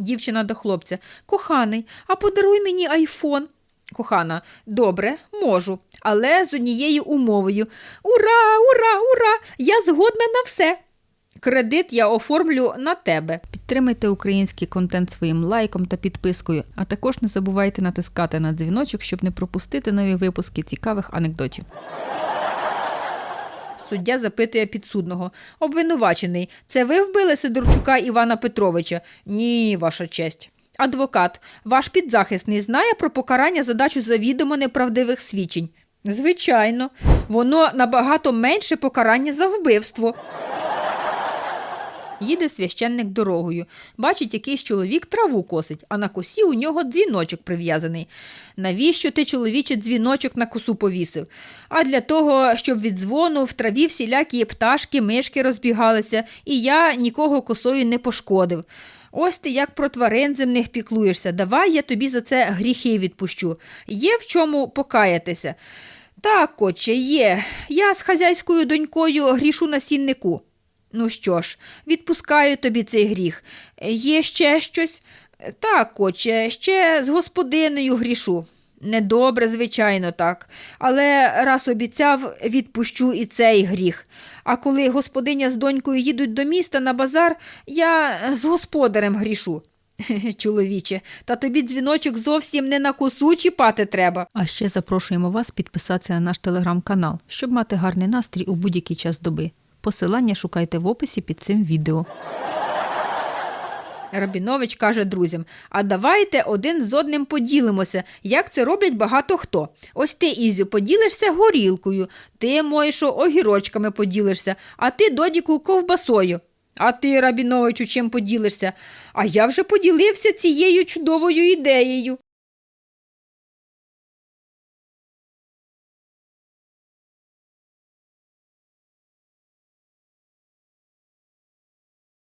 Дівчина до хлопця. Коханий, а подаруй мені айфон. Кохана, добре, можу, але з однією умовою. Ура, ура, ура! Я згодна на все. Кредит я оформлю на тебе. Підтримайте український контент своїм лайком та підпискою, а також не забувайте натискати на дзвіночок, щоб не пропустити нові випуски цікавих анекдотів. Суддя запитує підсудного. Обвинувачений, це ви вбили Сидорчука Івана Петровича? Ні, ваша честь. Адвокат, ваш підзахисний знає про покарання за дачу завідомо неправдивих свідчень? Звичайно, воно набагато менше покарання за вбивство. Їде священник дорогою. Бачить, якийсь чоловік траву косить, а на косі у нього дзвіночок прив'язаний. Навіщо ти, чоловіче, дзвіночок на косу повісив? А для того, щоб від дзвону в траві всілякі пташки, мишки розбігалися, і я нікого косою не пошкодив. Ось ти як про тварин земних піклуєшся. Давай я тобі за це гріхи відпущу. Є в чому покаятися. Так, отче, є. Я з хазяйською донькою грішу на сіннику. Ну що ж, відпускаю тобі цей гріх. Є ще щось? Так, отче, ще з господинею грішу. Недобре, звичайно, так. Але раз обіцяв, відпущу і цей гріх. А коли господиня з донькою їдуть до міста на базар, я з господарем грішу. Чоловіче, та тобі дзвіночок зовсім не на косу чіпати треба. А ще запрошуємо вас підписатися на наш телеграм-канал, щоб мати гарний настрій у будь-який час доби. Посилання шукайте в описі під цим відео. Рабінович каже друзям: а давайте один з одним поділимося, як це роблять багато хто. Ось ти, Ізю, поділишся горілкою, ти, Мойшо, огірочками поділишся, а ти, Додіку, ковбасою. А ти, Рабіновичу, чим поділишся? А я вже поділився цією чудовою ідеєю.